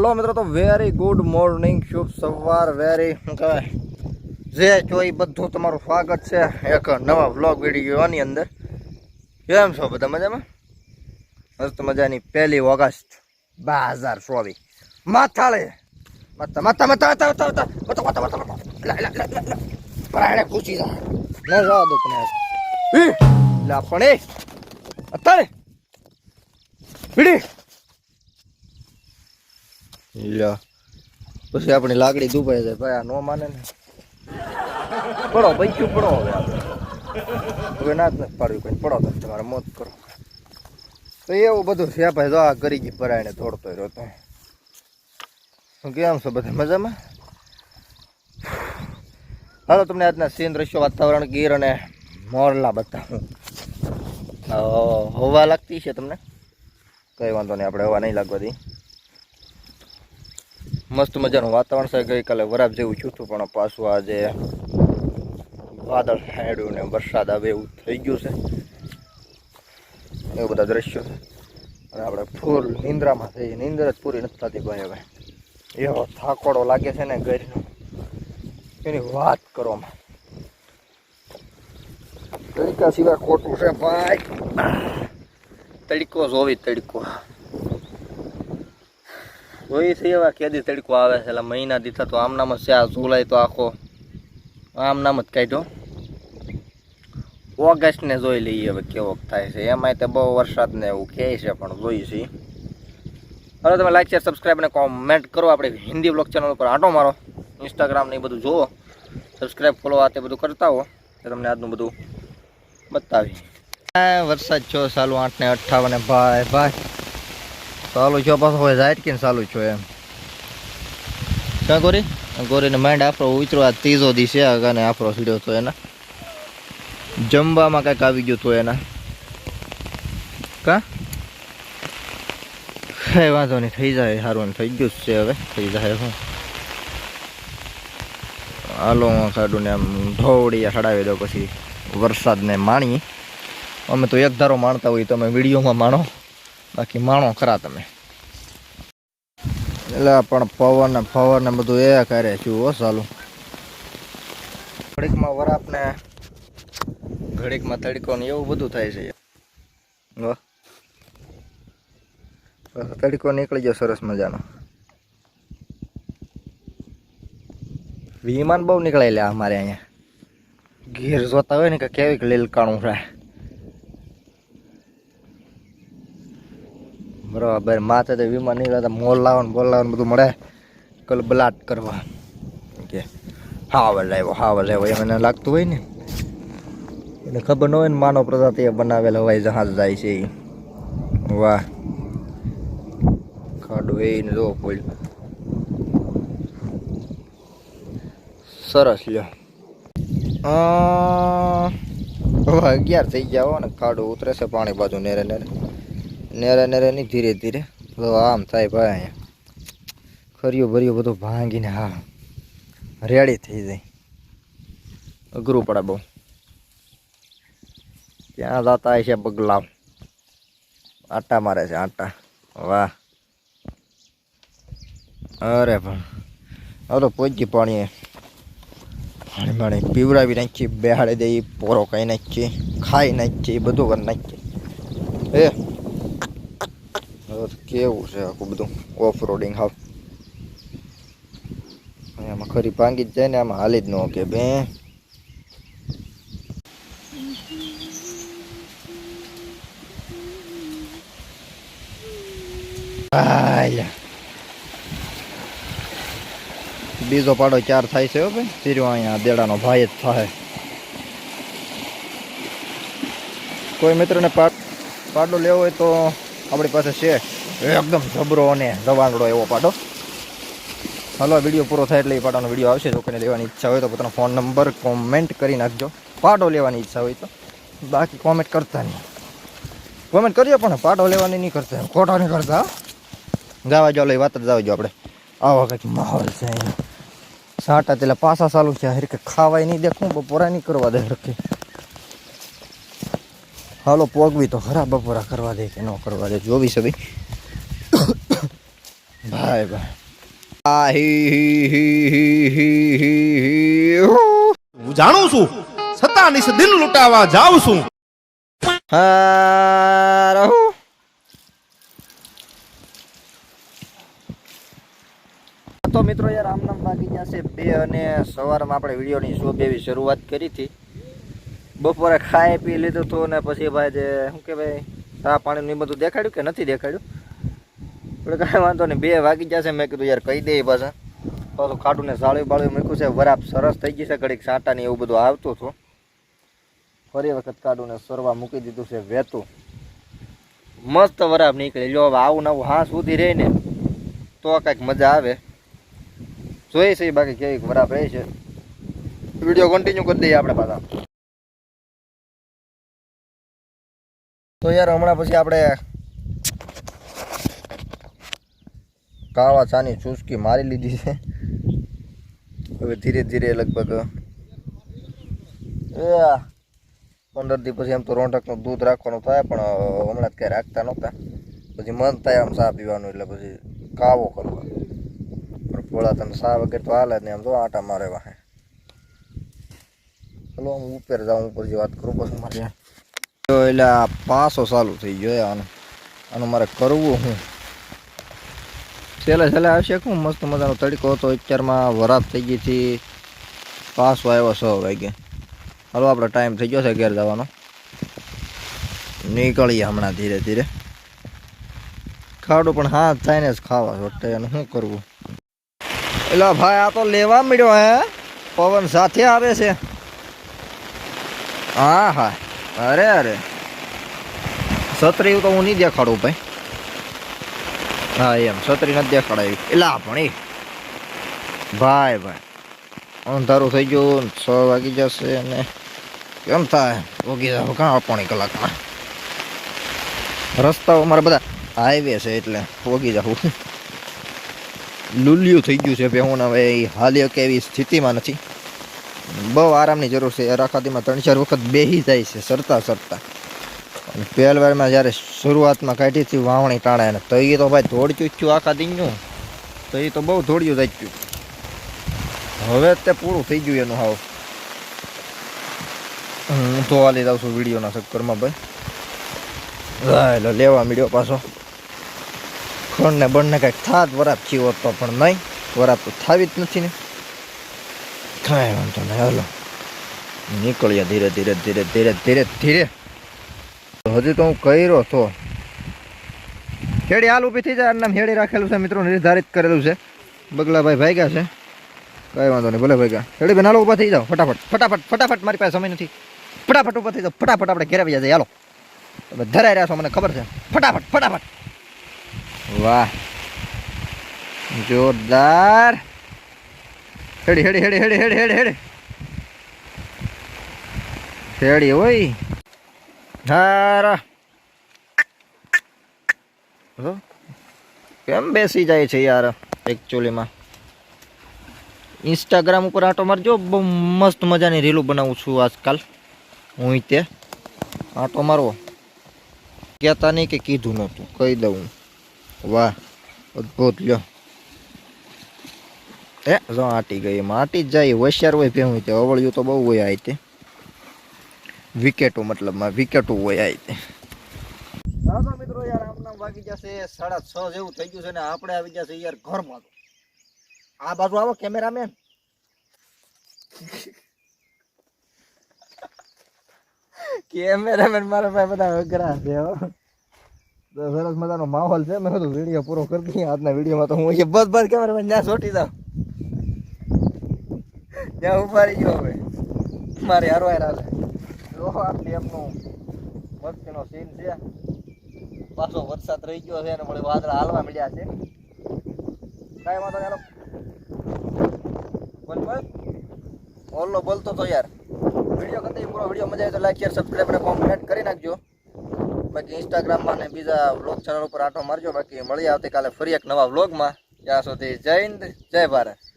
Hello મિત્રો, તો very good morning શુભ સવાર વેરી શું કહેવાય, જે જો એ બધું તમારું સ્વાગત છે એક નવા વ્લોગ વિડીયોની અંદર. કેમ છો બધા મજામાં? મસ્ત મજાની પહેલી ઓગસ્ટ બે હજાર ચોવીસ. માથાળે. માથા માતા માતા માતા માતા માતા માતા માતા માતા લા પરાણે ખુશી જા. જવા દો પણ એ. અત્યારે. પીડી લ્યો. પછી આપણી લાકડી દુભાઈ જાય ભાઈ આ નો માને ને. પડો પૈક્યું પડો હવે હવે ના જ નથી પાડવી કોઈ. પડો તમે તમારે મોત કરો. તો એવું બધું છે ભાઈ જો આ કરી ગઈ પરાયણે તોડતો રહ્યો તો. શું કેમ છો બધા મજામાં? હાલો તમને આજના સીન દ્રશ્યો વાતાવરણ ગીર અને મોરલા અ, હવા લાગતી છે તમને? કંઈ વાંધો નહીં આપણે હવા નહીં લાગવા દઈ મસ્ત મજાનું વાતાવરણ છે. ગઈકાલે વરાપ જેવું છું હતું, પણ પાછું આજે વાદળ હેડ્યું ને વરસાદ આવે એવું થઈ ગયું છે. એવું બધા દ્રશ્યો છે. અને આપણે ફૂલ નિંદ્રામાં થઈ નિંદર જ પૂરી નથી થતી ભાઈ હવે. એવો થાકોડો લાગે છે ને ઘરનો. એની વાત કરવામાં. તડકા સિવાય ખોટું છે ભાઈ. તડકો જોવી તડકો. જોઈ છે એવા કેદી તડકો આવે છે, એટલે મહિના દીધા તો આમનામ જ છે, આ જુલાઈ તો આખો આમ નામ જ કાઢ્યો. ઓગસ્ટને જોઈ લઈએ હવે કેવો થાય છે. એમાંય તે બહુ વરસાદ ને એવું કહે છે, પણ જોઈ છે. હવે તમે લાઈક શેર સબસ્ક્રાઈબ અને કોમેન્ટ કરો. આપણે હિન્દી બ્લોગ ચેનલ ઉપર આંટો મારો. ઇન્સ્ટાગ્રામ ને એ બધું જુઓ. સબસ્ક્રાઈબ ફોલો આ તે બધું કરતા હો. તો તમને આજનું બધું બતાવી વરસાદ છો સાલું આઠ ને અઠ્ઠાવન ભાઈ ભાઈ ચાલુ છો પાછો હોય કે ચાલુ છો એમ. ક્યાં ગોરી? ગોરીને માઇન્ડ આપણો ઉતરો, આ ત્રીજો દી છે અને આપણો સીડ્યો તો એના. જમવામાં કાંઈક આવી ગયું તો એના. કા? કઈ વાંધો નહીં, થઈ જાય સારું થઈ ગયું જ છે હવે, થઈ જાય હું હાલો કાઢું ને આમ ઢોળી હડાવી દો પછી વરસાદને માણી. અમે તો એક ધારો માણતા હોય, તમે વિડીયોમાં માણો. બાકી માણો ખરા તમે. એટલે પણ પવન ને ફવન ને બધું એ કરે જુઓ સાલું. ઘડીકમાં વરાપ ને ઘડીકમાં તડકો ને એવું બધું થાય છે. તડકો નીકળી ગયો સરસ મજાનો. વિમાન બહુ નીકળાયેલા અમારે અહીંયા. ઘેર જોતા હોય ને કે કેવી લીલકાણું છે બરાબર. માથે તો વિમાન નીકળે તો મોલ લાવવાનું, બોલ લાવવાનું બધું મળે. કલ બલાટ કરવા. કે હાવલ લાવ્યો હાવલ લાવ્યો. એમ એને લાગતું હોય ને. એને ખબર ન હોય ને માનવ પ્રજાતિએ બનાવેલ હવાઈ જહાજ જાય છે એ વાહ. ખાડું એને જો ફૂલ સરસ લ્યો. અગિયાર થઈ ગયા હો ને. ખાડું ઉતરે છે પાણી બાજુ નેરે નેરે. નેરે નેરે નહીં ધીરે. ધીરે આમ થાય ભાઈ અહીંયા. ખર્યું ભર્યું બધું ભાંગીને, હા. રેડી થઈ જાય. અઘરું પડે બહુ. ત્યાં જતા છે પગલા આટા મારે છે, આટા. વાહ. અરે પણ. હવે તો પહોંચી પાણી પાણી પાણી પીવડાવી નાખીએ બેહાડી દઈએ પોરો ખાઈ નાખીએ ખાઈ નાખીએ બધું કરી નાખીએ એ. કેવું છે આખું બધું? ઓફ રોડિંગ હાફ એમાં ખરી ભાંગી જ જાય ને આમાં હાલી જ ન કે બે બીજો પાડો ચાર થાય છે ભાઈ. તીર્યો અહીંયા દેડાનો ભાઈ જ થાય. કોઈ મિત્રને પાડો લેવો હોય તો આપણી પાસે છે એકદમ જબરો અને દવાંગડો એવો પાટો. હલો વીડિયો પૂરો થાય એટલે એ પાટાનો વીડિયો આવશે. જો કોઈને લેવાની ઈચ્છા હોય તો પોતાનો ફોન નંબર કોમેન્ટ કરી નાખજો. પાટો લેવાની ઈચ્છા હોય તો. બાકી કોમેન્ટ કરતા નહીં. કોમેન્ટ કરીએ પણ પાટો લેવાની નહીં કરતા ખોટા નહીં કરતા જાવ લઈ વાત જ જાવ આપણે. આવો કંઈક માહોલ છે સાટા તેલા પાસા ચાલુ છે. હરકે ખાવાય નહીં દેખું, બપોરા નહીં કરવા દે હરકે હાલો પોગવી તો ખરાબ બપોરા કરવા દે કે ન કરવા દે જોવી છે ભાઈ ભાઈ ભાઈ હી હી હી હી હી હી હી હો. હું જાણું છું છતાં નિશ દિલ લૂંટાવા જાઉં છું હારો. તો મિત્રો યાર આમ નામ બાકી જશે બે અને સવારમાં આપણે વિડીયોની શો એવી શરૂઆત કરી હતી બપોરે ખાઈ પી લીધું હતું ને પછી ભાઈ જે, શું કે ભાઈ ચા પાણી એ બધું દેખાડ્યું કે નથી દેખાડ્યું? એટલે કાંઈ વાંધો નહીં, બે વાગી જશે મેં કીધું યાર કહી દઈએ પાછા. પાછું ખાટું ને સાળું બાળું મૂક્યું છે, વરાપ સરસ થઈ ગઈ છે, ઘડીક સાંટા ને એવું બધું આવતું હતું. ફરી વખત કાઢું ને સરવા મૂકી દીધું છે, વેતું. મસ્ત વરાપ નીકળી. લો આવું નવું હા સુધી રહે ને, તો કાંઈક મજા આવે. જોઈએ છે બાકી કેવી વરાપ રહે છે. વીડિયો કન્ટિન્યુ કરી દઈએ આપણે પાછા. તો યાર, હમણાં પછી આપણે કાવા ચાની ચૂસકી મારી લીધી છે. હવે ધીરે ધીરે લગભગ પંદર દી પછી એમ તો રોંઢકનું દૂધ રાખવાનું થાય, પણ હમણાં જ કાંઈ રાખતા નહોતા. પછી મન થાય આમ ચા પીવાનું, એટલે પછી કાવો કરવા. પણ પોળા તને ચા વગેરે તો હાલે જ નહીં, આમ તો આટા મારે વાહે ચલો હું ઉપર જાઉં, ઉપર જે વાત કરું, પછી મારે એટલે આ પાસો ચાલુ થઈ ગયો આનો. આનું મારે કરવું હું. છેલ્લે છેલ્લે આવશે શું મસ્ત મજાનો તડકો હતો. અત્યારમાં વરાત થઈ ગઈ હતી. પાસો આવ્યો છ વાગે. હાલો, આપણો ટાઈમ થઈ ગયો છે ઘેર જવાનો. નીકળીએ હમણાં ધીરે ધીરે. ખાડું પણ હા થાય ને જ ખાવા છોટે એનું શું કરવું? એટલે ભાઈ આ તો લેવા મળ્યો હે. પવન સાથે આવે છે. હા હા. અરે અરે. છત્રી તો હું નહીં દેખાડું ભાઈ. હા, એમ. છત્રી નથી દેખાડાવી એટલે એ. ભાઈ ભાઈ. અંધારું થઈ ગયું, છ વાગી જશે અને કેમ થાય? ઉગી જાવ કાં પોણી કલાકમાં રસ્તાઓ મારા બધા હાઈવે છે એટલે ઓગી જવું. લુલિયું થઈ ગયું છે હું હવે હાલી કે એવી સ્થિતિમાં નથી. બહુ આરામની જરૂર છે. રાખાતીમાં ત્રણ ચાર વખત બેહી જાય છે, સરતા સરતા. અને પહેલવારમાં જ્યારે શરૂઆતમાં કાઢી હતી, વાવણી ટાણે અને તો એ તો ભાઈ જ થયું આખા દિનનું. તો એ તો બહુ ધોડ્યું જાય ગયું. હવે તે પૂરું થઈ ગયું એનું હાવ. હું તો વાલી જાઉં છું વિડીયોના ચક્કરમાં ભાઈ. એટલે લેવા મળ્યો પાછો. ખંડને બંને કંઈક થાત, વરાપ થયો હતો પણ નહીં. વરાપ તો થાવી જ નથી ને. કાંઈ વાંધો નહીં હાલો નીકળ્યા ધીરે ધીરે ધીરે ધીરે ધીરે ધીરે હજુ તો હું કર્યો તો હેડી હાલ ઊભી થઈ જાય નામ હેડી રાખેલું છે મિત્રો નિર્ધારિત કરેલું છે બગલાભાઈ ભાગ્યા છે કઈ વાંધો નહીં ભલે ભાગ્યા હેડી બેન હાલો ઊભા થઈ જાઓ ફટાફટ ફટાફટ ફટાફટ મારી પાસે સમય નથી ફટાફટ ઊભા થઈ જાઓ ફટાફટ આપણે ઘેરાવી જાય હાલો તમે ધરાઈ રહ્યા છો મને ખબર છે ફટાફટ ફટાફટ વાહ જોરદાર હેડી હેડી હેડી હેડી હેડી હેડી હેડી. હેડી ઓય. હારા. કેમ બેસી જાય છે યાર એકચ્યુઅલીમાં ઇન્સ્ટાગ્રામ ઉપર આટો મારજો. બહુ મસ્ત મજાની રીલું બનાવું છું આજકાલ. હું તે. આટો મારવો. કહેતા નહીં કે કીધું નહોતું. કહી દઉં. વાહ, અદ્ભુત લ્યો. એ જો આટી ગઈ એમાં. આટી જ જાય હોશિયાર હોય ભેહું તે અવળિયું તો બહુ હોય આ તે વિકેટો મતલબમાં વિકેટો હોય આ રીતે. તો મિત્રો યાર આમના વાગી જશે સાડા છ જેવું થઈ ગયું છે ને આપણે આવી જશે યાર ઘરમાં આ બાજુ આવો કેમેરામેન. કેમેરામેન મારા પાસે બધા અઘરા છે હો. સરસ મજાનો માહોલ છે. મેં કીધું વીડિયો પૂરો કરી દઈએ. આજના વિડીયોમાં તો હું બસ બસ કેમેરામેન ત્યાં છોટી જાઉં. ત્યાં ઊભા ગયો હવે. મારે હારો હાર હાલે. જો આટલી એમનું મસ્તીનો સીન છે. પાછો વરસાદ રહી ગયો છે અને મળે વાદળા હાલવા મળ્યા છે. કાંઈ વાંધો નહીં બોલ બોલ. ઓલો બોલતો તો યાર. વીડિયો કદી પૂરો વીડિયો મજા આવે તો લાઈક શેર સબસ્ક્રાઈબ અને કોમેન્ટ કરી નાખજો. બાકી ઇન્સ્ટાગ્રામમાં અને બીજા વ્લોગ ચેનલ ઉપર આટો મારજો. બાકી મળી આવતીકાલે ફરી એક નવા વ્લોગમાં ત્યાં સુધી જય હિન્દ, જય ભારત.